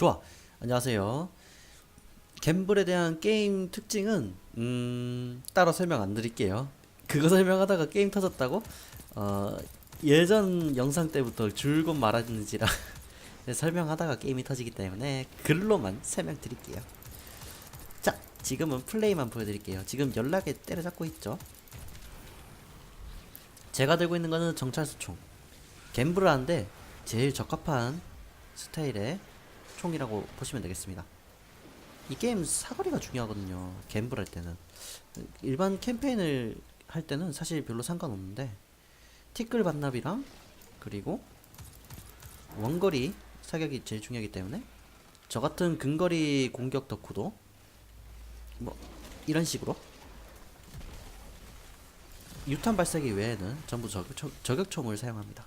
좋아. 안녕하세요. 갬블에 대한 게임 특징은 음, 따로 설명 안 드릴게요. 그거 설명하다가 게임 터졌다고? 어, 예전 영상 때부터 줄곧 말하는지라 설명하다가 게임이 터지기 때문에 글로만 설명드릴게요. 자, 지금은 플레이만 보여드릴게요. 지금 연락에 때려잡고 있죠. 제가 들고 있는 거는 정찰수총. 갬블을 하는데 제일 적합한 스타일의 총이라고 보시면 되겠습니다. 이 게임 사거리가 중요하거든요. 갬블 할 때는. 일반 캠페인을 할 때는 사실 별로 상관없는데 티끌 반납이랑 그리고 원거리 사격이 제일 중요하기 때문에 저 같은 근거리 공격 덕후도 뭐 이런 식으로 유탄 발사기 외에는 전부 저격총, 저격총을 사용합니다.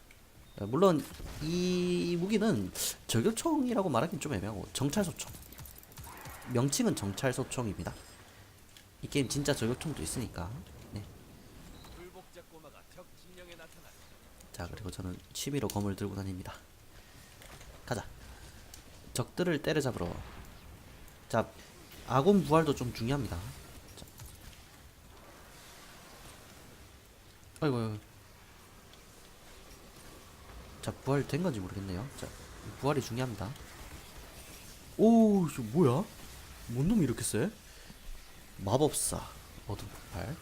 어, 물론 이 무기는 저격총이라고 말하기는 좀 애매하고 정찰소총 명칭은 정찰소총입니다. 이 게임 진짜 저격총도 있으니까 네. 자 그리고 저는 취미로 검을 들고 다닙니다. 가자. 적들을 때려잡으러. 자 아군 부활도 좀 중요합니다. 자. 아이고. 자 부활 된 건지 모르겠네요. 자 부활이 중요합니다. 오, 이거 뭐야? 뭔 놈이 이렇게 세? 마법사 어둠 폭발.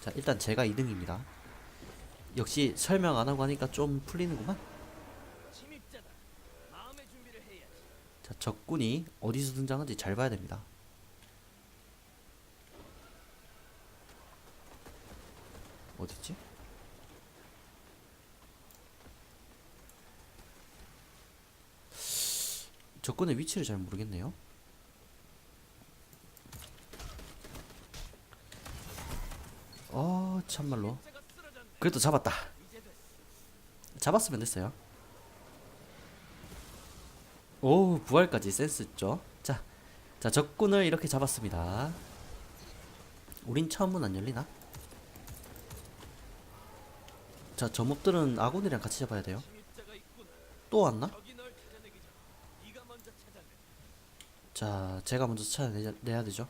자 일단 제가 2등입니다. 역시 설명 안 하고 하니까 좀 풀리는구만. 자, 적군이 어디서 등장하는지 잘 봐야 됩니다. 어딨지? 적군의 위치를 잘 모르겠네요. 어, 참말로. 그래도 잡았다. 잡았으면 됐어요. 오, 부활까지 센스 있죠? 자, 자, 적군을 이렇게 잡았습니다. 우린 처음은 안 열리나? 자, 저 몹들은 아군이랑 같이 잡아야 돼요. 또 왔나? 적이 널 찾아내기 전 네가 먼저 찾아내. 자, 제가 먼저 찾아내야 되죠.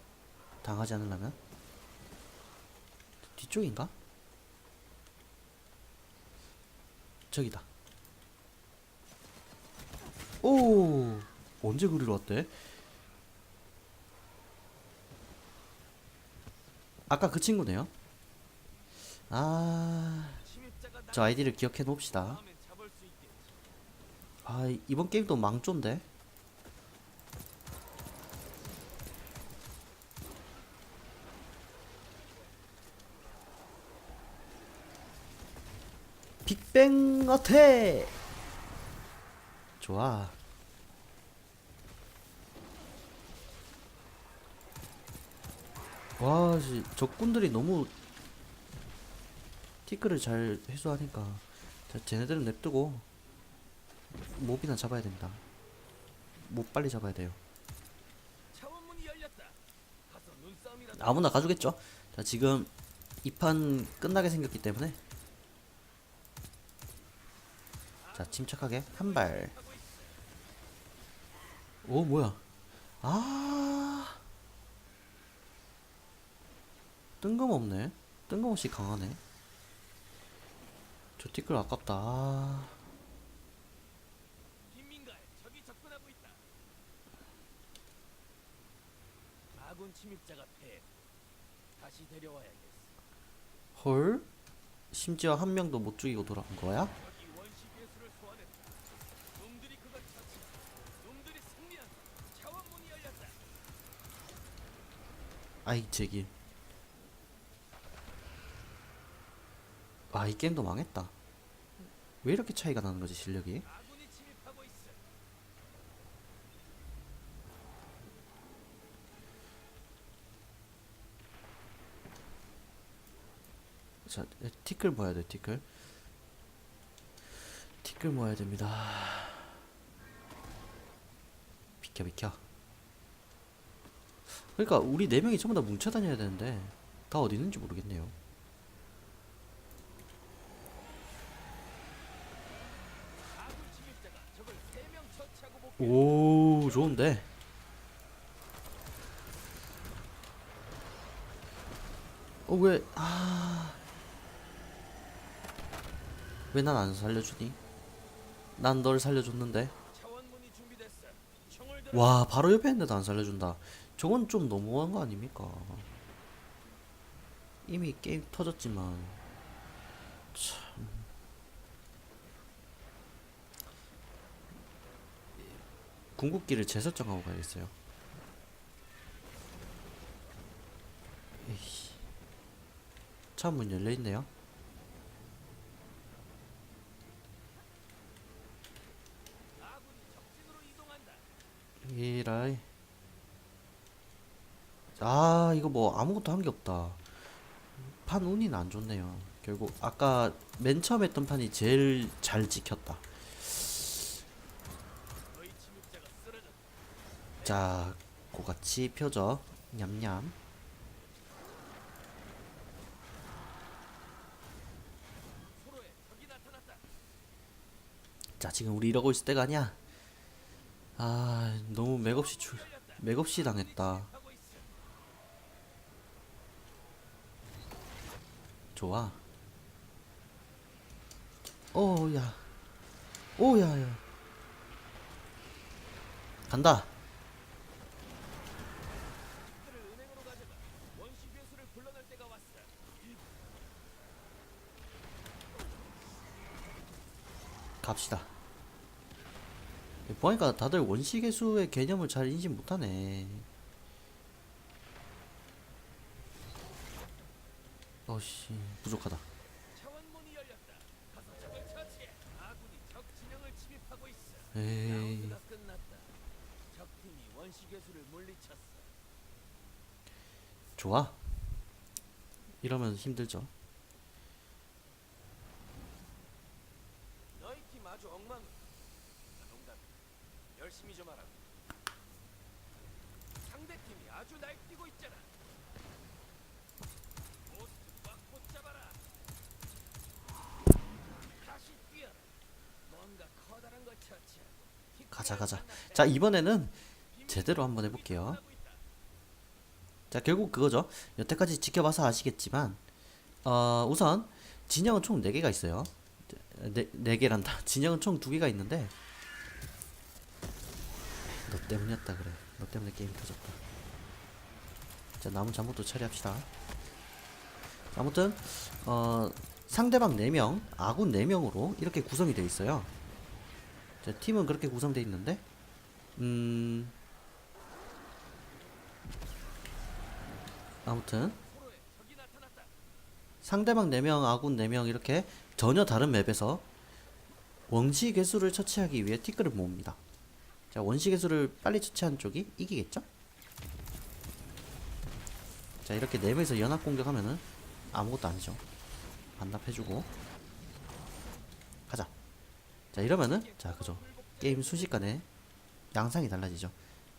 당하지 않으려면. 뒤쪽인가? 저기다. 오! 언제 그리러 왔대? 아까 그 친구네요. 아, 침입자가 나저 아이디를 기억해 놓읍시다. 아, 이- 이번 게임도 망조인데? 빅뱅 어택! 좋아. 와, 씨, 적군들이 너무 티끌을 잘 회수하니까. 자, 쟤네들은 냅두고 몹이나 잡아야 됩니다. 몹 빨리 잡아야 돼요. 아무나 가주겠죠? 자, 지금 이 판 끝나게 생겼기 때문에 자, 침착하게 한 발. 오, 뭐야? 아. 뜬금없네. 뜬금없이 강하네. 저 티끌 아깝다. 아. 헐? 심지어 한 명도 못 죽이고 돌아온 거야? 아이 제길. 아이 게임도 망했다. 왜 이렇게 차이가 나는 거지 실력이. 자 에, 티끌 모아야 돼 티끌 티끌 모아야 됩니다. 비켜 비켜 그러니까 우리 네 명이 전부 다 뭉쳐 다녀야 되는데 다 어디 있는지 모르겠네요 오 좋은데 어 왜 아... 왜 난 안 살려주니? 난 널 살려줬는데. 와 바로 옆에 있는데도 안 살려준다 저건 좀 너무한 거 아닙니까? 이미 게임 터졌지만. 참. 궁극기를 재설정하고 가야겠어요. 에이씨. 차문 열려있네요 아군이 적진으로 이동한다. 이라이 아 이거 뭐 아무것도 한 게 없다. 판 운이 안 좋네요. 결국 아까 맨 처음 했던 판이 제일 잘 지켰다. 자 고같이 펴져. 냠냠. 자 지금 우리 이러고 있을 때가 아니야. 아 너무 맥없이 출 맥없이 당했다 하고 있어. 좋아 오야 오야야 간다. 갑시다. 보니까 다들 원시계수의 개념을 잘 인지 못하네. 어씨 부족하다. 차원문이 열렸다. 가서 적을 처치해. 아군이 적 진영을 침입하고 있어. 에이 라운드가 끝났다. 적팀이 원시 괴수를 물리쳤어. 좋아. 이러면 힘들죠. 너희 팀 아주 엉망. 농담. 열심히 좀 하라고. 상대 팀이 아주 날뛰고 있잖아. 포스트 꽉 붙잡아라. 다시 뛰어라. 뭔가 커다란 걸 처치하고. 가자 가자. 자 이번에는 제대로 한번 해볼게요. 자 결국 그거죠. 여태까지 지켜봐서 아시겠지만 어 우선 진영은 총 4개가 있어요. 네, 4개란다. 진영은 총 2개가 있는데 너 때문이었다 그래. 너 때문에 게임 터졌다. 자 남은 잠옷도 처리합시다. 아무튼 어 상대방 4명, 아군 4명으로 이렇게 구성이 되어 있어요. 자, 팀은 그렇게 구성되어 있는데 음 아무튼. 상대방 4명, 아군 4명 이렇게 전혀 다른 맵에서 원시 개수를 처치하기 위해 티끌을 모읍니다. 자, 원시 개수를 빨리 처치한 쪽이 이기겠죠? 자, 이렇게 4명에서 연합 공격하면은 아무것도 아니죠. 반납해주고. 자, 이러면은 자, 그죠. 게임 순식간에 양상이 달라지죠.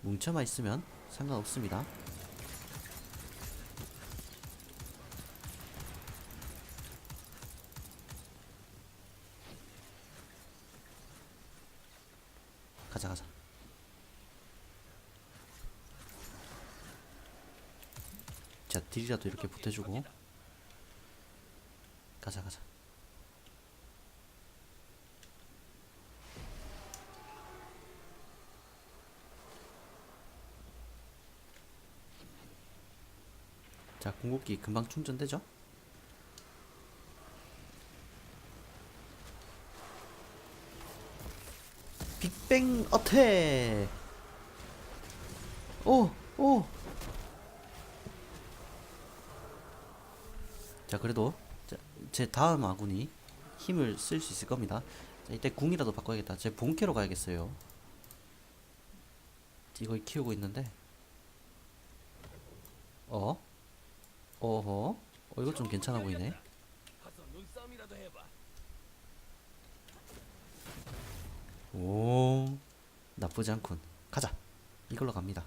뭉쳐만 있으면 상관없습니다. 가자 가자 자 딜이라도 이렇게 보태주고 가자 가자 자 궁극기 금방 충전되죠? 빅뱅 어택 오! 오! 자 그래도 자, 제 다음 아군이 힘을 쓸 수 있을 겁니다 자 이때 궁이라도 바꿔야겠다 제 본캐로 가야겠어요 이거 키우고 있는데 어? 어허? 어 이거 좀 괜찮아 보이네. 오 나쁘지 않군 가자 이걸로 갑니다.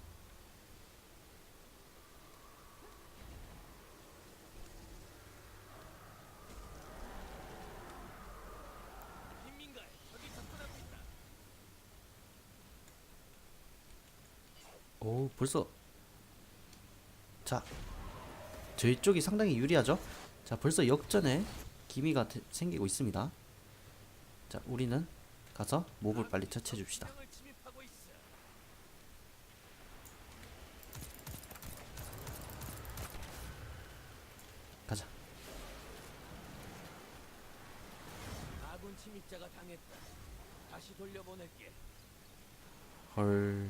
오 벌써 자 저희 쪽이 상당히 유리하죠? 자 벌써 역전에 기미가 되- 생기고 있습니다. 자 우리는 가서 몹을 빨리 처치해 줍시다. 가자. 헐.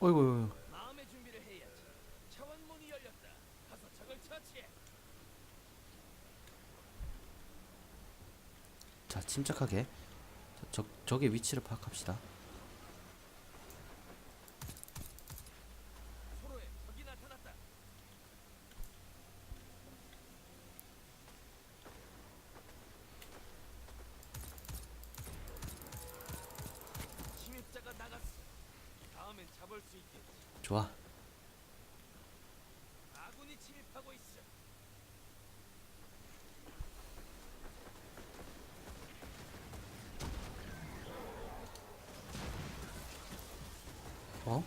어이구 어이구. 마음의 준비를 해야지. 차원문이 열렸다. 가서 적을 처치해. 자 침착하게. 자, 적, 적의 위치를 파악합시다. 서로의 적이 나타났다. 침입자가 나갔어. 다음엔 잡을 수 있겠지. 좋아 아군이 침입하고 있어. 어?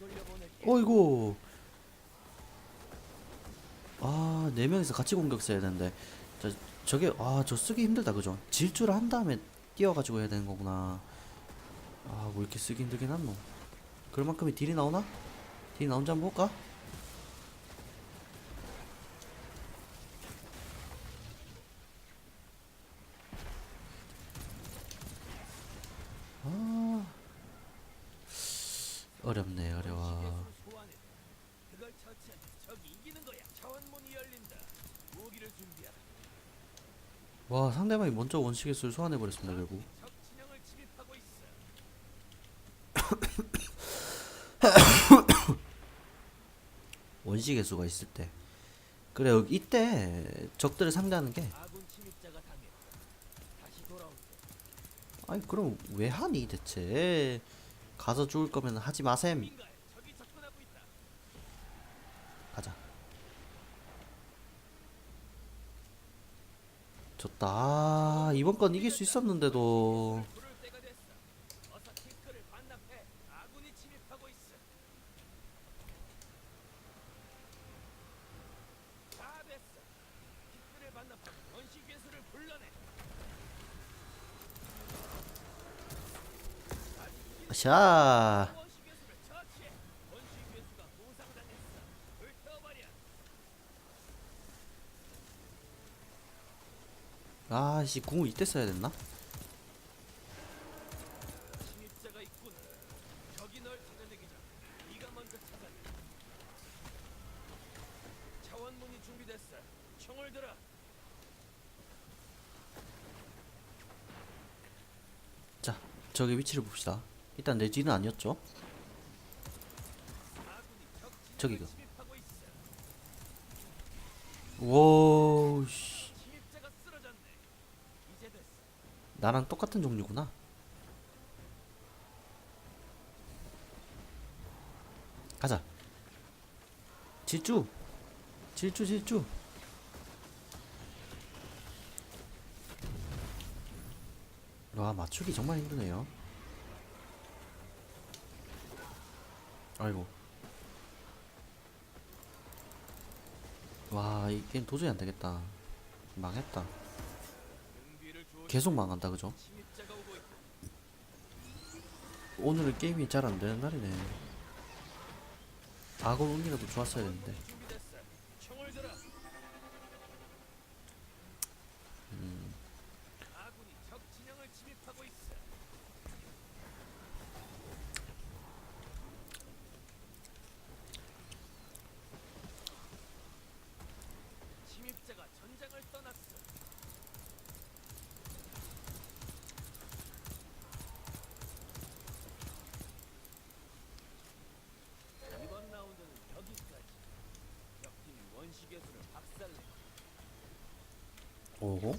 돌려보낼게. 어이구 아, 네 명이서 같이 공격 써야 되는데 저, 저게 아, 저 쓰기 힘들다 그죠? 질주를 한 다음에 뛰어가지고 해야 되는 거구나 아, 뭐 이렇게 쓰기 힘들긴 한노 그럴 만큼의 딜이 나오나? 딜이 나온지 한번 볼까? 어렵네 어려워. 와 상대방이 먼저 원시계 수를 소환해버렸습니다 결국 있어. 원시계 수가 있을 때 그래 요 이때 적들을 상대하는 게. 아니 그럼 왜 하니 대체 가서 죽을 거면 하지 마셈. 가자. 좋다. 아, 이번 건 이길 수 있었는데도 부를 때가 됐어. 어서 탱크를 반납해. 아군이 침입하고 있어. 다 됐어. 탱크를 반납하고 원시 괴수를 불러내. 샤. 아씨 궁을 이때 써야 됐나? 자 저기 위치를 봅시다 일단 내 뒤는 아니었죠 아군이 적 저기가. 진영을 침입하고 있어. 오 씨. 침입자가 쓰러졌네. 이제 됐어. 나랑 똑같은 종류구나 가자 질주 질주 질주 와 맞추기 정말 힘드네요 아이고 와 이 게임 도저히 안되겠다 망했다. 계속 망한다 그죠? 오늘은 게임이 잘 안되는 날이네 악어 운이라도 좋았어야 했는데 준비됐어. 총을 들어. 음, 아군이 적 진영을 침입하고 있어. 침입자가 전장을 떠났어. 이번 라운드는 여기까지. 적팀